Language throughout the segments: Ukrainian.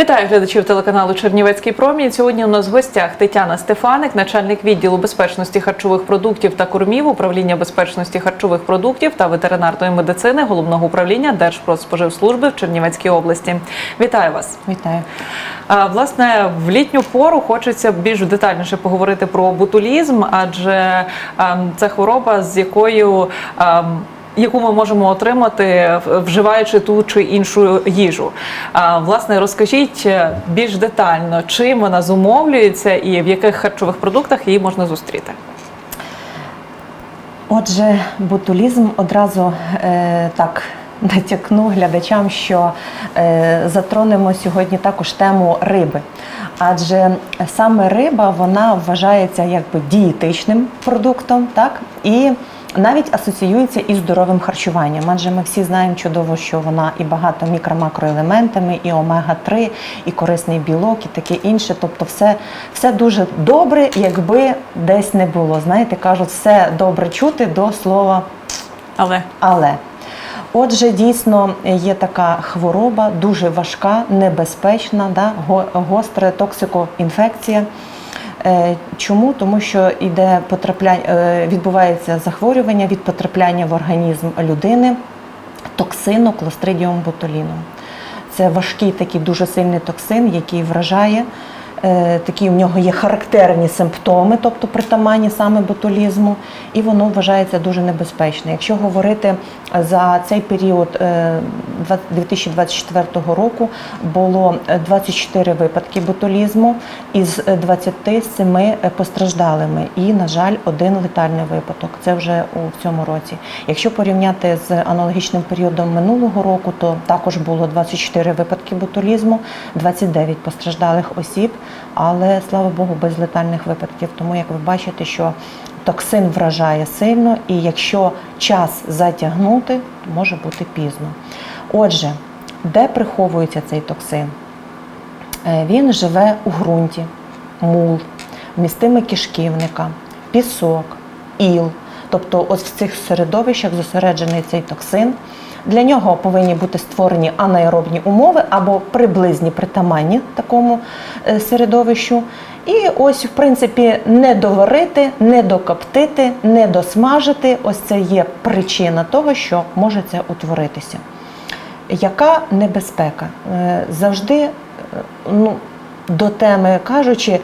Вітаю глядачів телеканалу Чернівецький промінь. Сьогодні у нас в гостях Тетяна Стефаник, начальник відділу безпечності харчових продуктів та кормів, управління безпечності харчових продуктів та ветеринарної медицини головного управління Держпродспоживслужби в Чернівецькій області. Вітаю вас. Вітаю. Власне, в літню пору хочеться більш детальніше поговорити про ботулізм, адже ем, це хвороба, з якою ем, яку ми можемо отримати, вживаючи ту чи іншу їжу. Власне, розкажіть е, більш детально, чим вона зумовлюється і в яких харчових продуктах її можна зустріти. Отже, ботулізм одразу е, так натякну глядачам, що е, затронемо сьогодні також тему риби. Адже саме риба вона вважається якби дієтичним продуктом, так і навіть асоціюється із здоровим харчуванням. Адже ми всі знаємо чудово, що вона і багато мікро-макроелементами, і омега-3, і корисний білок, і таке інше. Тобто, все, все дуже добре, якби десь не було. Знаєте, кажуть, все добре чути до слова Але але. Отже, дійсно є така хвороба, дуже важка, небезпечна, да, гостра токсикоінфекція. Е, Чому? Тому що іде потрапляння, е, відбувається захворювання від потрапляння в організм людини токсину клостридіум ботуліну. Це важкий такий дуже сильний токсин, який вражає. Е, Такі в нього є характерні симптоми, тобто притаманні саме ботулізму, і воно вважається дуже небезпечне. Якщо говорити за цей період е, 2024 року, було е, 24 випадки ботулізму із е, 27 постраждалими, і, на жаль, один летальний випадок. Це вже у цьому році. Якщо порівняти з аналогічним періодом минулого року, то також було 24 випадки ботулізму, 29 постраждалих осіб, але слава Богу, без летальних випадків. Тому як ви бачите, що токсин вражає сильно, і якщо час затягнути, то може бути пізно. Отже, де приховується цей токсин? Е, Він живе у ґрунті, мул, містими кишківника, пісок, іл. Тобто, ось в цих середовищах зосереджений цей токсин. Для нього повинні бути створені анаеробні умови або приблизні притаманні такому е, середовищу. І ось, в принципі, не доварити, не докоптити, не досмажити. Ось це є причина того, що може це утворитися. Яка небезпека? Е, Завжди, е, ну, до теми кажучи,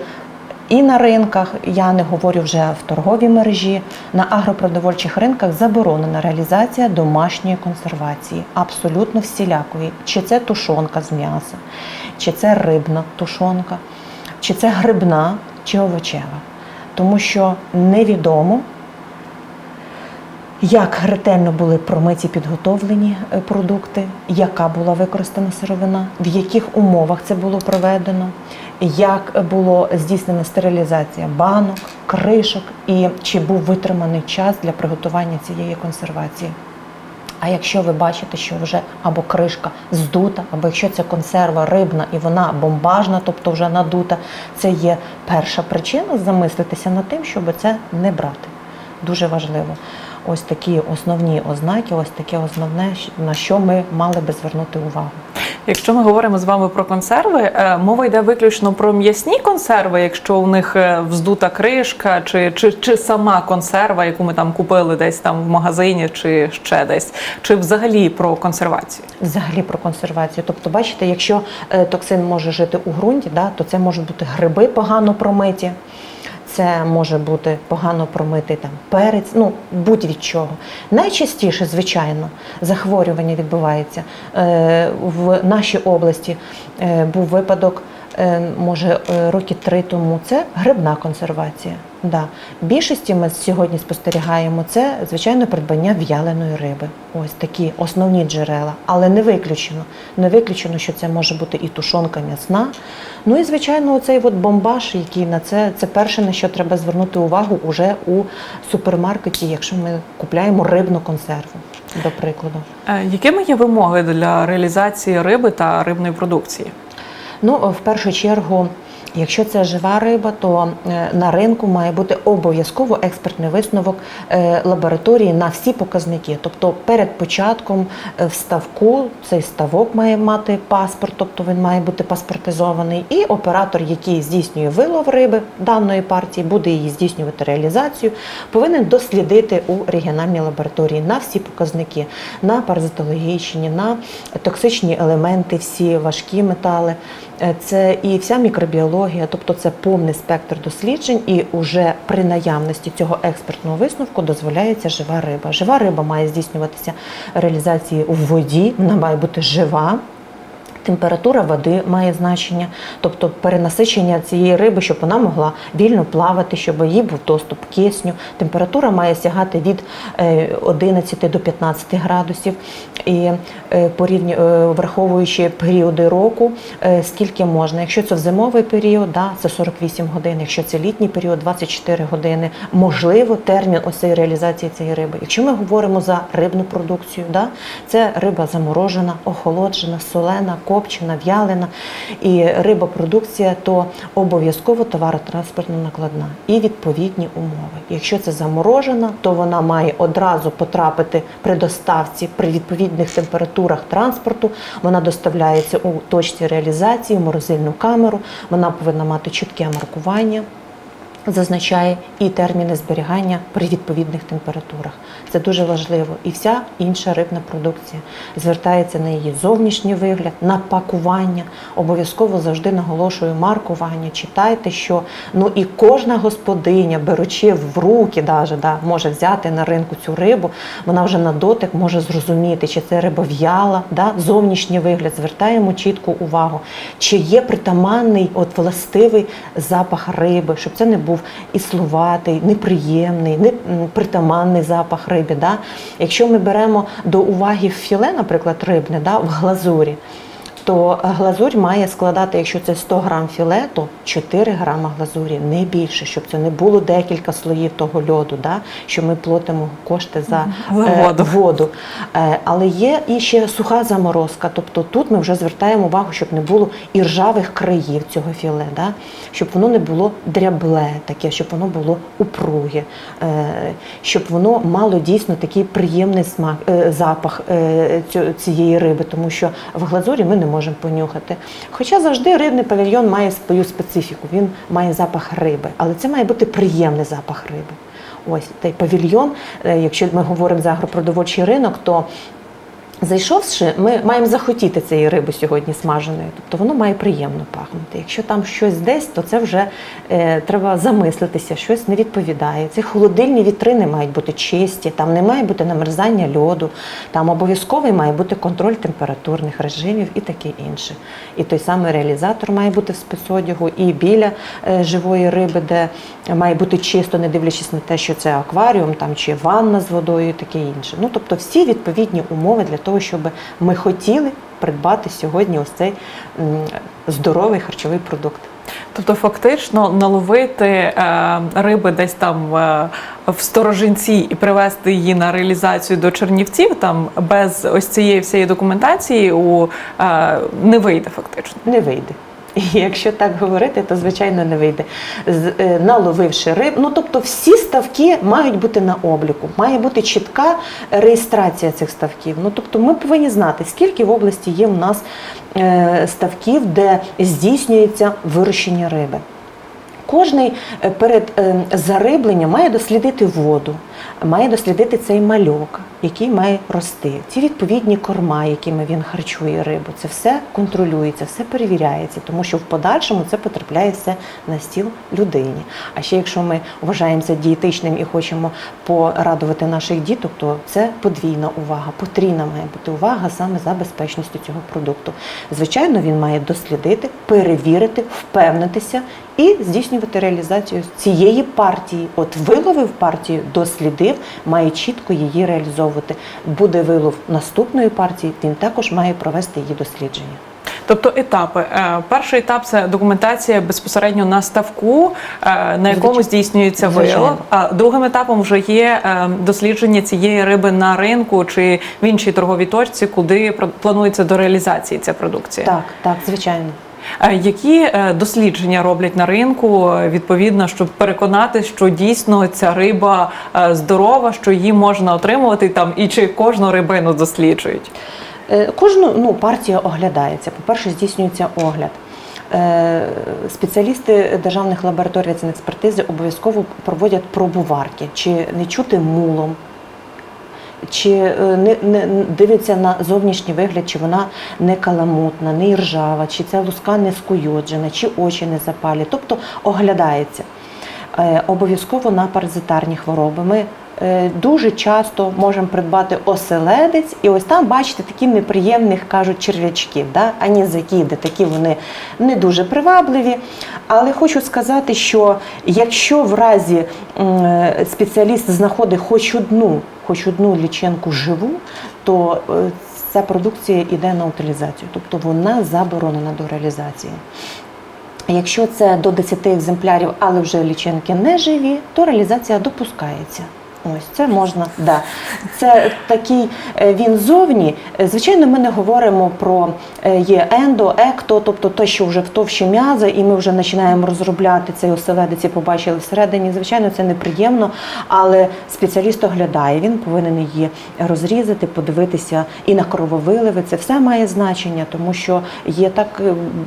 і на ринках, я не говорю вже в торговій мережі, на агропродовольчих ринках заборонена реалізація домашньої консервації, абсолютно всілякої. Чи це тушонка з м'яса, чи це рибна тушонка, чи це грибна, чи овочева. Тому що невідомо, як ретельно були промиті підготовлені е, продукти, яка була використана сировина, в яких умовах це було проведено, як було здійснена стерилізація банок, кришок і чи був витриманий час для приготування цієї консервації. А якщо ви бачите, що вже або кришка здута, або якщо це консерва рибна і вона бомбажна, тобто вже надута, це є перша причина замислитися над тим, щоб це не брати. Дуже важливо. Ось такі основні ознаки, ось таке основне, на що ми мали би звернути увагу. Якщо ми говоримо з вами про консерви, е, мова йде виключно про м'ясні консерви, якщо у них е, вздута кришка, чи, чи, чи сама консерва, яку ми там купили десь там в магазині, чи ще десь, чи взагалі про консервацію. Взагалі про консервацію. Тобто, бачите, якщо е, токсин може жити у ґрунті, да, то це можуть бути гриби погано промиті, це може бути погано промитий там перець, ну будь-від чого. Найчастіше, звичайно, захворювання відбувається е, в нашій області. Е, був випадок. Е, Може, е, роки три тому це грибна консервація. Да. Більшості ми сьогодні спостерігаємо це, звичайно, придбання в'яленої риби. Ось такі основні джерела, але не виключено. Не виключено, що це може бути і тушонка м'ясна. Ну і звичайно, оцей от бомбаж, який на це це перше, на що треба звернути увагу уже у супермаркеті, якщо ми купляємо рибну консерву, до прикладу. Е, Якими є вимоги для реалізації риби та рибної продукції? Ну, в першу чергу Якщо це жива риба, то е, на ринку має бути обов'язково експертний висновок е, лабораторії на всі показники. Тобто перед початком е, в ставку цей ставок має мати паспорт, тобто він має бути паспортизований, і оператор, який здійснює вилов риби даної партії, буде її здійснювати реалізацію, повинен дослідити у регіональній лабораторії на всі показники, на паразитологічні, на токсичні елементи, всі важкі метали. Е, Це і вся мікробіологія, тобто це повний спектр досліджень, і уже при наявності цього експертного висновку дозволяється жива риба. Жива риба має здійснюватися реалізації у воді, вона має бути жива. Температура води має значення, тобто перенасичення цієї риби, щоб вона могла вільно плавати, щоб їй був доступ кисню. Температура має сягати від е, 11 до 15 градусів. І е, е, враховуючи періоди року, е, скільки можна. Якщо це в зимовий період, да, це 48 годин. Якщо це літній період, 24 години. Можливо, термін ось реалізації цієї риби. Якщо ми говоримо за рибну продукцію, да, це риба заморожена, охолоджена, солена, копчена, в'ялена. І риба-продукція то обов'язково товаротранспортна накладна і відповідні умови. Якщо це заморожена, то вона має одразу потрапити при доставці при відповідних температурах транспорту. Вона доставляється у точці реалізації, морозильну камеру. Вона повинна мати чітке маркування. Зазначає і терміни зберігання при відповідних температурах. Це дуже важливо. І вся інша рибна продукція звертається на її зовнішній вигляд, на пакування. Обов'язково завжди наголошую маркування. Читайте, що ну і кожна господиня, беручи в руки, даже, да, може взяти на ринку цю рибу, вона вже на дотик може зрозуміти, чи це риба в'яла, да, зовнішній вигляд. Звертаємо чітку увагу, чи є притаманний, от властивий запах риби, щоб це не був і словатий, неприємний, непритаманний запах риби. Да? Якщо ми беремо до уваги філе, наприклад, рибне, да, в глазурі. То глазурь має складати, якщо це 100 грам філе, то 4 грама глазурі, не більше, щоб це не було декілька слоїв того льоду, да, що ми платимо кошти за е, воду. воду. Е, Але є і ще суха заморозка. Тобто тут ми вже звертаємо увагу, щоб не було і ржавих країв цього філе, да? щоб воно не було дрябле, таке, щоб воно було упруге, е, щоб воно мало дійсно такий приємний смак, е, запах е, цієї риби, тому що в глазурі ми не можемо понюхати. Хоча завжди рибний павільйон має свою специфіку, він має запах риби, але це має бути приємний запах риби. Ось той павільйон, е, якщо ми говоримо за агропродовольчий ринок, то Зайшовши, ми маємо захотіти цієї риби сьогодні смаженої, тобто воно має приємно пахнути. Якщо там щось десь, то це вже е, треба замислитися, щось не відповідає. Ці холодильні вітрини мають бути чисті, там не має бути намерзання льоду, там обов'язковий має бути контроль температурних режимів і таке інше. І той самий реалізатор має бути в спецодягу, і біля е, живої риби, де має бути чисто, не дивлячись на те, що це акваріум там чи ванна з водою, і таке інше. Ну тобто всі відповідні умови для того, щоб ми хотіли придбати сьогодні ось цей здоровий харчовий продукт. Тобто, фактично наловити е, риби десь там е, в сторожинці і привезти її на реалізацію до Чернівців, там без ось цієї всієї документації у е, не вийде фактично. Не вийде. І якщо так говорити, то звичайно не вийде. Е, Наловивши риб, ну тобто всі ставки мають бути на обліку, має бути чітка реєстрація цих ставків. Ну тобто ми повинні знати, скільки в області є у нас е, ставків, де здійснюється вирощення риби. Кожний е, перед е, зарибленням має дослідити воду, має дослідити цей мальок, який має рости, ці відповідні корма, якими він харчує рибу. Це все контролюється, все перевіряється, тому що в подальшому це потрапляє все на стіл людині. А ще якщо ми вважаємо це дієтичним і хочемо порадувати наших діток, то це подвійна увага, потрійна має бути увага саме за безпечністю цього продукту. Звичайно, він має дослідити, перевірити, впевнитися і здійснювати реалізацію цієї партії. От виловив партію, дослідив, має чітко її реалізовувати. Буде вилов наступної партії, він також має провести її дослідження. Тобто етапи. Е, Перший етап це документація безпосередньо на ставку, е, на якому здійснюється вилов. А другим етапом вже є е, дослідження цієї риби на ринку чи в іншій торговій точці, куди планується до реалізації ця продукція. Так, так, звичайно. Е, Які е, дослідження роблять на ринку е, відповідно, щоб переконати, що дійсно ця риба здорова, що її можна отримувати там, і чи кожну рибину досліджують? Кожну ну, партія оглядається. По-перше, здійснюється огляд. Спеціалісти державних лабораторій експертизи обов'язково проводять пробу варки, чи не чути мулом, чи е, не, не дивиться на зовнішній вигляд, чи вона не каламутна, не іржава, чи ця луска не скуйоджена, чи очі не запалі. Тобто оглядається. Е, Обов'язково на паразитарні хвороби. Ми е, дуже часто можемо придбати оселедець, і ось там бачите такі неприємних кажуть черв'ячків, да? анізакіди, такі вони не дуже привабливі. Але хочу сказати, що якщо в разі спеціаліст знаходить хоч одну, хоч одну лічинку живу, то е, ця продукція йде на утилізацію, тобто вона заборонена до реалізації. Якщо це до 10 екземплярів, але вже лічинки не живі, то реалізація допускається. Ось це можна, да. Це такий е, він зовні. Е, Звичайно, ми не говоримо про е, є ендо, екто, тобто те, що вже в товщі м'яза, і ми вже починаємо розробляти цей оселедець побачили всередині. Звичайно, це неприємно, але спеціаліст оглядає, він повинен її розрізати, подивитися і на крововиливи. Це все має значення, тому що є так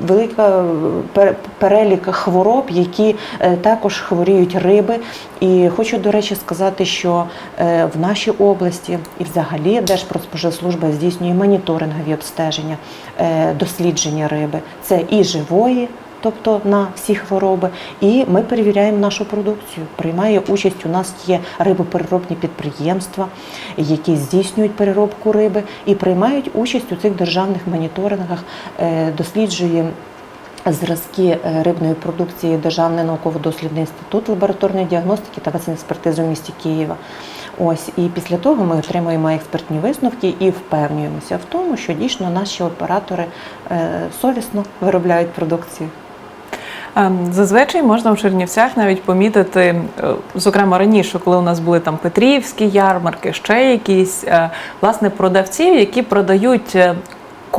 велика перелік хвороб, які також хворіють риби. І хочу, до речі, сказати, що е, в нашій області і взагалі Держпродспоживслужба здійснює моніторингові обстеження, е, дослідження риби. Це і живої. Тобто на всі хвороби, і ми перевіряємо нашу продукцію. Приймає участь. У нас є рибопереробні підприємства, які здійснюють переробку риби і приймають участь у цих державних моніторингах, е, досліджує зразки е, рибної продукції Державний науково-дослідний інститут лабораторної діагностики та експертизи в місті Києва. Ось і після того ми отримуємо експертні висновки і впевнюємося в тому, що дійсно наші оператори е, совісно виробляють продукцію. Ем, Зазвичай можна в Чернівцях навіть помітити, е, зокрема раніше, коли у нас були там Петрівські ярмарки, ще якісь власне продавців, які продають.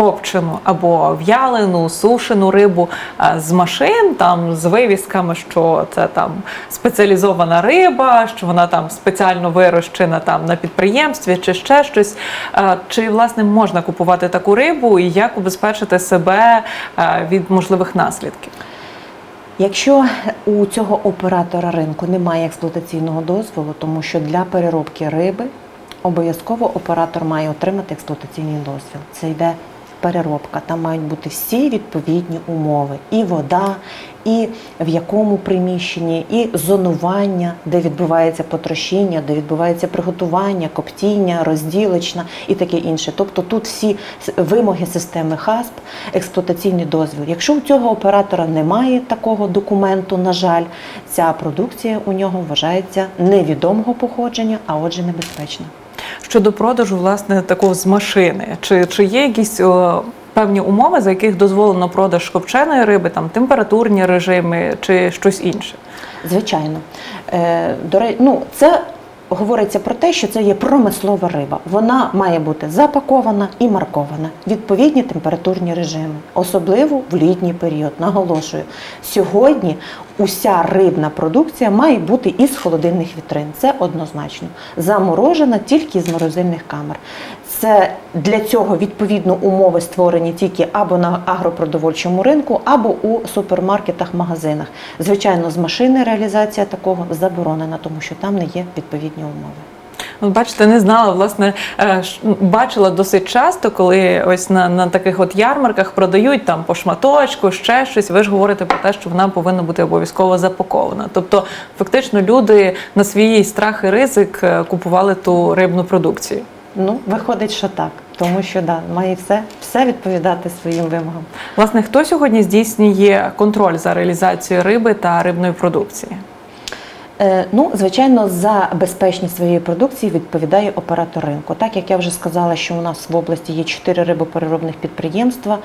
Копчену або в'ялену, сушену рибу е, з машин, там з вивісками, що це там спеціалізована риба, що вона там спеціально вирощена там на підприємстві чи ще щось. Е, Чи власне можна купувати таку рибу і як убезпечити себе е, від можливих наслідків? Якщо у цього оператора ринку немає експлуатаційного дозволу, тому що для переробки риби обов'язково оператор має отримати експлуатаційний дозвіл. Це йде переробка. Там мають бути всі відповідні умови: і вода, і в якому приміщенні, і зонування, де відбувається потрощіння, де відбувається приготування, коптіння, розділочна і таке інше. Тобто тут всі вимоги системи ХАСП, експлуатаційний дозвіл. Якщо у цього оператора немає такого документу, на жаль, ця продукція у нього вважається невідомого походження, а отже, небезпечна. Щодо продажу, власне, такого з машини, чи, чи є якісь о, певні умови, за яких дозволено продаж копченої риби, там температурні режими чи щось інше? Звичайно. Е, до ну, це говориться про те, що це є промислова риба. Вона має бути запакована і маркована. Відповідні температурні режими, особливо в літній період. Наголошую, сьогодні уся рибна продукція має бути із холодильних вітрин. Це однозначно. Заморожена тільки з морозильних камер. Це для цього відповідно умови створені тільки або на агропродовольчому ринку, або у супермаркетах, магазинах. Звичайно, з машини реалізація такого заборонена, тому що там не є відповідні умови. Бачите, не знала, власне, е, бачила досить часто, коли ось на, на таких от ярмарках продають там по шматочку, ще щось. Ви ж говорите про те, що вона повинна бути обов'язково запакована. Тобто, фактично, люди на свій страх і ризик е, купували ту рибну продукцію. Ну, виходить, що так, тому що да, має все, все відповідати своїм вимогам. Власне, хто сьогодні здійснює контроль за реалізацією риби та рибної продукції? Е, Ну, звичайно, за безпечність своєї продукції відповідає оператор ринку. Так як я вже сказала, що у нас в області є чотири рибопереробних підприємства,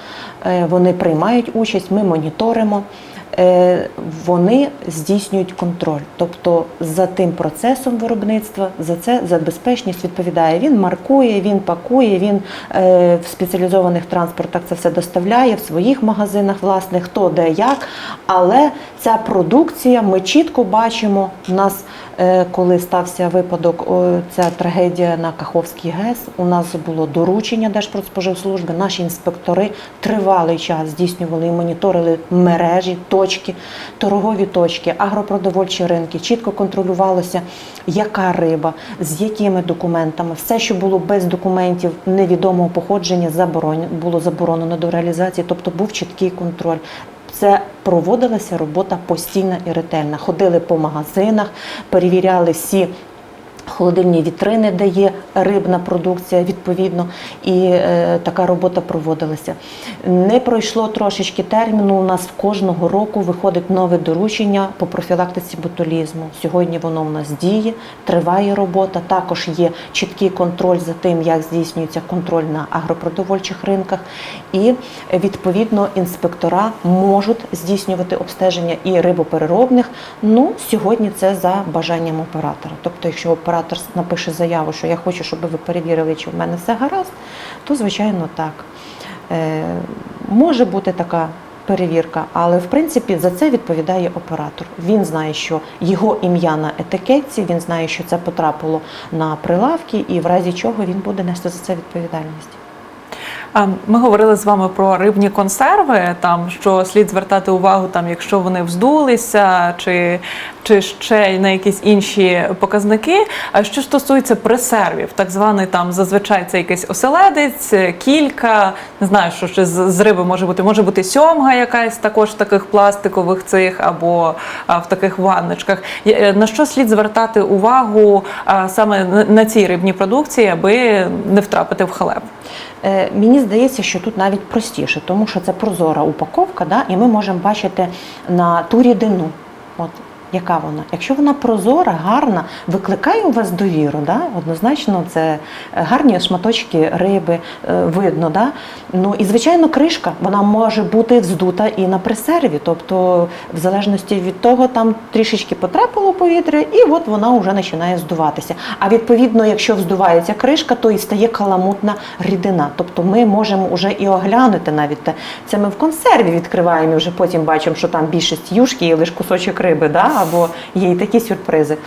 е, вони приймають участь, ми моніторимо. Е, вони здійснюють контроль. Тобто за тим процесом виробництва, за це за безпечність відповідає. Він маркує, він пакує, він е, в спеціалізованих транспортах це все доставляє в своїх магазинах, власне, хто де як. Але ця продукція, ми чітко бачимо, у нас, е, коли стався випадок, ця трагедія на Каховській ГЕС, у нас було доручення Держпродспоживслужби, наші інспектори тривалий час здійснювали і моніторили мережі, точки, торгові точки, агропродовольчі ринки. Чітко контролювалося, яка риба, з якими документами. Все, що було без документів невідомого походження, було заборонено до реалізації, тобто був чіткий контроль. Це проводилася робота постійна і ретельна. Ходили по магазинах, перевіряли всі. Холодильні вітрини, де є рибна продукція, відповідно, і е, така робота проводилася. Не пройшло трошечки терміну. У нас кожного року виходить нове доручення по профілактиці ботулізму. Сьогодні воно в нас діє, триває робота. Також є чіткий контроль за тим, як здійснюється контроль на агропродовольчих ринках, і відповідно інспектора можуть здійснювати обстеження і рибопереробних. Ну сьогодні це за бажанням оператора. Тобто, якщо оператор напише заяву, що я хочу, щоб ви перевірили, чи в мене все гаразд, то звичайно так. Е, може бути така перевірка, але в принципі за це відповідає оператор. Він знає, що його ім'я на етикетці, він знає, що це потрапило на прилавки, і в разі чого він буде нести за це відповідальність. Ми говорили з вами про рибні консерви, там що слід звертати увагу, там якщо вони вздулися, чи, чи ще на якісь інші показники. А що стосується пресервів, так званий там зазвичай це якийсь оселедець, кілька, не знаю, що ще з, риби може бути, може бути сьомга якась також в таких пластикових цих або в таких ванночках. Е, На що слід звертати увагу саме на цій рибній продукції, аби не втрапити в халеп? Е, Мені здається, що тут навіть простіше, тому що це прозора упаковка, да, і ми можемо бачити на ту рідину. От яка вона? Якщо вона прозора, гарна, викликає у вас довіру, да? однозначно це гарні шматочки риби, е, видно. Да? Ну і звичайно, кришка вона може бути вздута і на пресерві, тобто, в залежності від того, там трішечки потрапило повітря, і от вона вже починає здуватися. А відповідно, якщо вздувається кришка, то і стає каламутна рідина. Тобто ми можемо вже і оглянути навіть те. Це ми в консерві відкриваємо і вже потім бачимо, що там більшість юшки і лише кусочок риби, да? Або є і такі сюрпризи.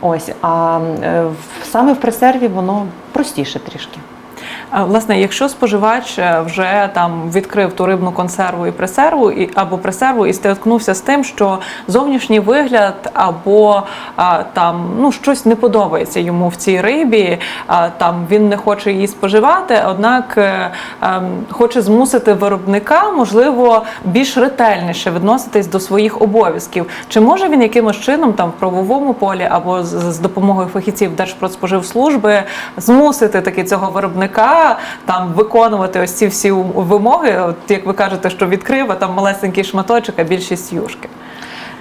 Ось, а е, саме в пресерві воно простіше трішки. Власне, якщо споживач е, вже там відкрив ту рибну консерву і пресерву, і або пресерву, і стикнувся з тим, що зовнішній вигляд або там ну щось не подобається йому в цій рибі, там він не хоче її споживати, однак е, ем, хоче змусити виробника, можливо, більш ретельніше відноситись до своїх обов'язків. Чи може він якимось чином там в правовому полі або з допомогою фахівців Держпродспоживслужби змусити таки цього виробника там виконувати ось ці всі вимоги? От як ви кажете, що відкрив, а там малесенький шматочок, а більшість юшки.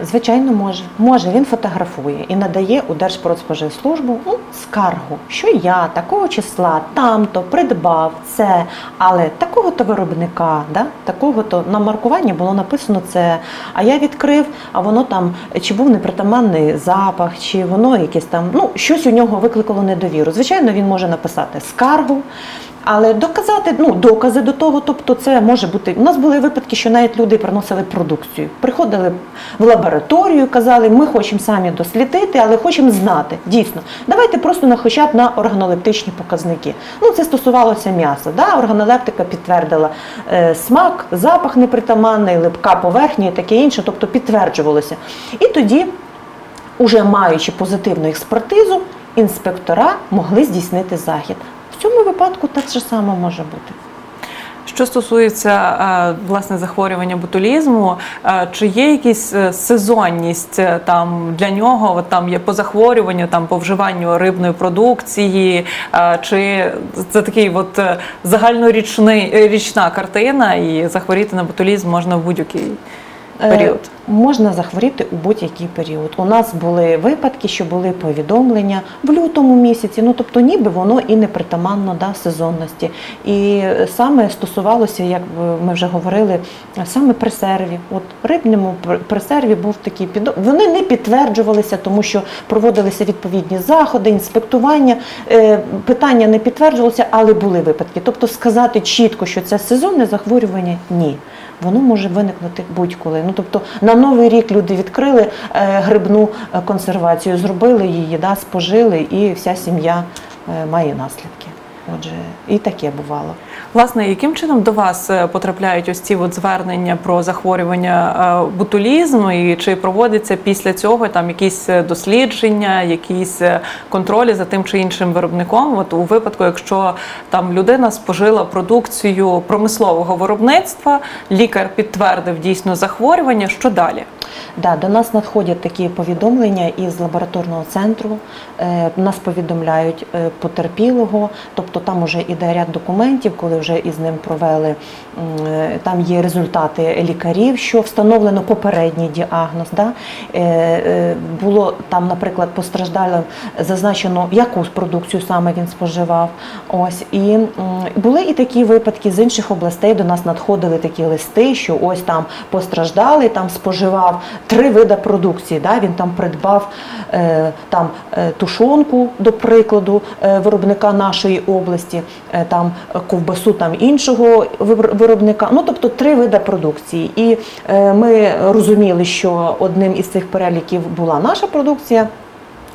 Звичайно, може. Може, він фотографує і надає у Держпродспоживслужбу ну, скаргу, що я такого числа там-то придбав це, але такого-то виробника, да, такого-то на маркуванні було написано це. А я відкрив, а воно там чи був непритаманний запах, чи воно якесь там, ну, щось у нього викликало недовіру. Звичайно, він може написати скаргу. Але доказати, ну докази до того, тобто це може бути. У нас були випадки, що навіть люди приносили продукцію, приходили в лабораторію, казали, ми хочемо самі дослідити, але хочемо знати. Дійсно, давайте просто на хоча б на органолептичні показники. Ну це стосувалося м'яса. Да? Органолептика підтвердила е, смак, запах непритаманний, липка поверхня і таке інше, тобто підтверджувалося. І тоді уже маючи позитивну експертизу, інспектора могли здійснити захід. Цьому випадку так же само може бути. Що стосується е, власне захворювання ботулізму, е, чи є якісь е, сезонність там для нього? От там є по захворюванню, там по вживанню рибної продукції, чи це такий от загальнорічний річна картина, і захворіти на ботулізм можна в будь-який період? Можна захворіти у будь-який період. У нас були випадки, що були повідомлення в лютому місяці. Ну тобто, ніби воно і не притаманно да, сезонності. І саме стосувалося, як ми вже говорили, саме пресерві. От рибному пр- пресерві був такий підо... Вони не підтверджувалися, тому що проводилися відповідні заходи, інспектування. Е, Питання не підтверджувалося, але були випадки. Тобто сказати чітко, що це сезонне захворювання, ні. Воно може виникнути будь-коли. Ну тобто на новий рік люди відкрили е, грибну е, консервацію, зробили її, да, спожили, і вся сім'я е, має наслідки. Отже, і таке бувало. Власне, яким чином до вас е, потрапляють ось ці от звернення про захворювання е, ботулізму, і чи проводяться після цього там якісь е, дослідження, якісь контролі за тим чи іншим виробником? От у випадку, якщо там людина спожила продукцію промислового виробництва, лікар підтвердив дійсно захворювання, що далі? Да, до нас надходять такі повідомлення із лабораторного центру. Е, Нас повідомляють е, потерпілого, тобто там вже іде ряд документів, коли вже із ним провели. е, Там є результати лікарів, що встановлено попередній діагноз. Да? Було там, наприклад, постраждалим зазначено, яку продукцію саме він споживав. Ось і були і такі випадки з інших областей. До нас надходили такі листи, що ось там постраждалий, там споживав три види продукції. Да? Він там придбав е, там е, тушонку, до прикладу, е, виробника нашої області, там ковбасу там іншого виробника. Ну тобто три види продукції. І ми розуміли, що одним із цих переліків була наша продукція.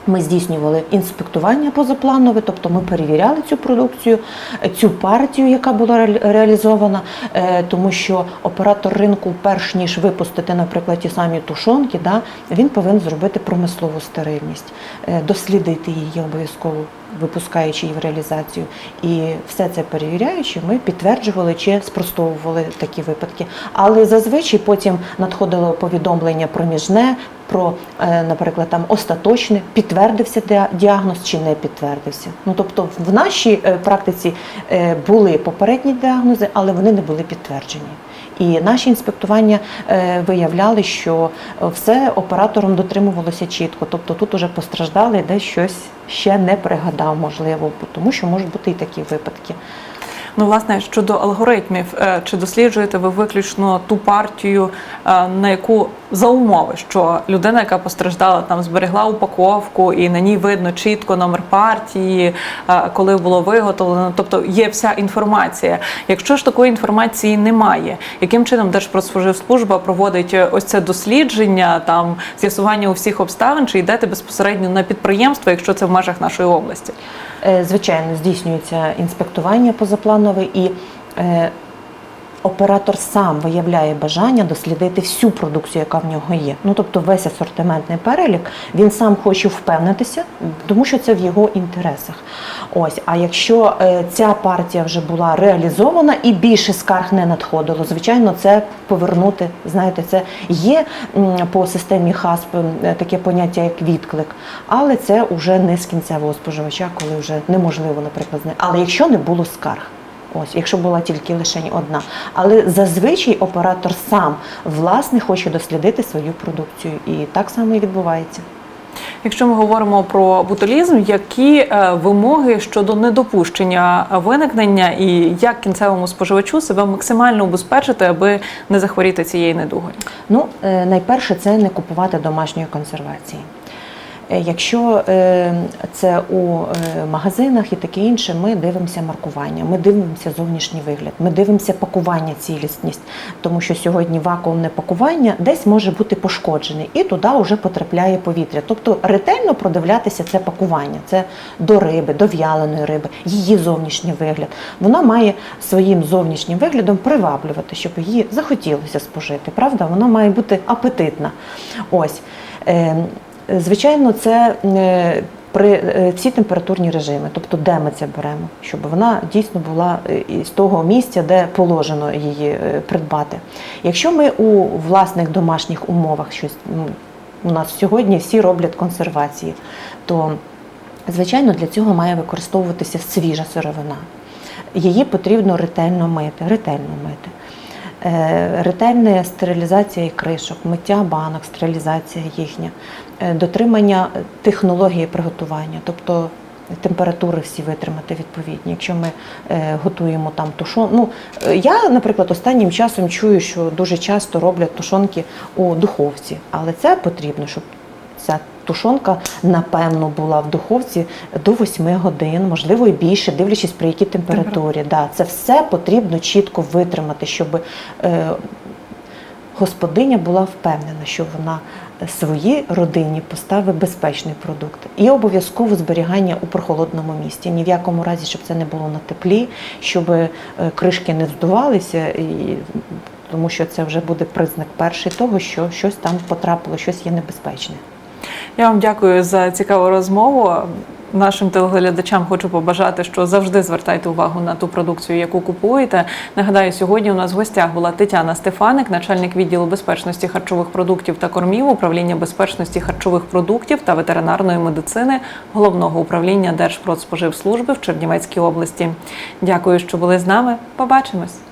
Ми здійснювали інспектування позапланове, тобто ми перевіряли цю продукцію, цю партію, яка була реалізована, е, тому що оператор ринку, перш ніж випустити, наприклад, ті самі тушонки, він повинен зробити промислову стерильність, е, дослідити її обов'язково, випускаючи її в реалізацію. І все це перевіряючи, ми підтверджували чи спростовували такі випадки. Але зазвичай потім надходило повідомлення проміжне про, е, наприклад, там остаточне, підтвердився діагноз чи не підтвердився. Ну тобто в нашій е, практиці е, були попередні діагнози, але вони не були підтверджені. І наші інспектування виявляли, що все оператором дотримувалося чітко. Тобто тут уже постраждали, десь щось ще не пригадав, можливо, тому що можуть бути і такі випадки. Ну, власне, щодо алгоритмів, е, чи досліджуєте ви виключно ту партію, е, на яку за умови, що людина, яка постраждала, там зберегла упаковку, і на ній видно чітко номер партії, е, коли було виготовлено, тобто є вся інформація. Якщо ж такої інформації немає, яким чином Держпродспоживслужба проводить ось це дослідження, там з'ясування усіх обставин, чи йдете безпосередньо на підприємство, якщо це в межах нашої області? Звичайно, здійснюється інспектування позапланове і е, оператор сам виявляє бажання дослідити всю продукцію, яка в нього є. Ну тобто весь асортиментний перелік, він сам хоче впевнитися, тому що це в його інтересах. Ось, а якщо е, ця партія вже була реалізована і більше скарг не надходило, звичайно, це повернути. Знаєте, це є по системі ХАСП е, таке поняття, як відклик, але це вже не з кінцевого споживача, коли вже неможливо, наприклад. Але якщо не було скарг. Ось, якщо була тільки лише одна. Але зазвичай оператор сам власне хоче дослідити свою продукцію, і так само і відбувається. Якщо ми говоримо про ботулізм, які е, вимоги щодо недопущення виникнення і як кінцевому споживачу себе максимально убезпечити, аби не захворіти цією недугою? Ну, е, найперше, це не купувати домашньої консервації. Е, Якщо е, це у е, магазинах і таке інше, ми дивимося маркування, ми дивимося зовнішній вигляд, ми дивимося пакування, цілісність, тому що сьогодні вакуумне пакування десь може бути пошкоджене, і туди вже потрапляє повітря. Тобто ретельно продивлятися це пакування, це до риби, до в'яленої риби, її зовнішній вигляд. Вона має своїм зовнішнім виглядом приваблювати, щоб її захотілося спожити. Правда, вона має бути апетитна. Ось. Звичайно, це е, при е, всі температурні режими, тобто де ми це беремо, щоб вона дійсно була е, із того місця, де положено її придбати. Якщо ми у власних домашніх умовах щось у нас сьогодні всі роблять консервації, то звичайно для цього має використовуватися свіжа сировина. Її потрібно ретельно мити, ретельно мити. Е, Ретельна стерилізація кришок, миття банок, стерилізація їхня, е, дотримання технології приготування, тобто температури всі витримати відповідні. Якщо ми е, готуємо там тушон. Ну я, наприклад, останнім часом чую, що дуже часто роблять тушонки у духовці, але це потрібно, щоб ця тушонка напевно була в духовці до 8 годин, можливо і більше, дивлячись при якій температурі. Да, це все потрібно чітко витримати, щоб е, господиня була впевнена, що вона своїй родині поставить безпечний продукт. І обов'язково зберігання у прохолодному місці. Ні в якому разі, щоб це не було на теплі, щоб е, кришки не здувалися, і, тому що це вже буде признак перший того, що щось там потрапило, щось є небезпечне. Я вам дякую за цікаву розмову. Нашим телеглядачам хочу побажати, що завжди звертайте увагу на ту продукцію, яку купуєте. Нагадаю, сьогодні у нас в гостях була Тетяна Стефаник, начальник відділу безпечності харчових продуктів та кормів, управління безпечності харчових продуктів та ветеринарної медицини головного управління Держпродспоживслужби в Чернівецькій області. Дякую, що були з нами. Побачимось.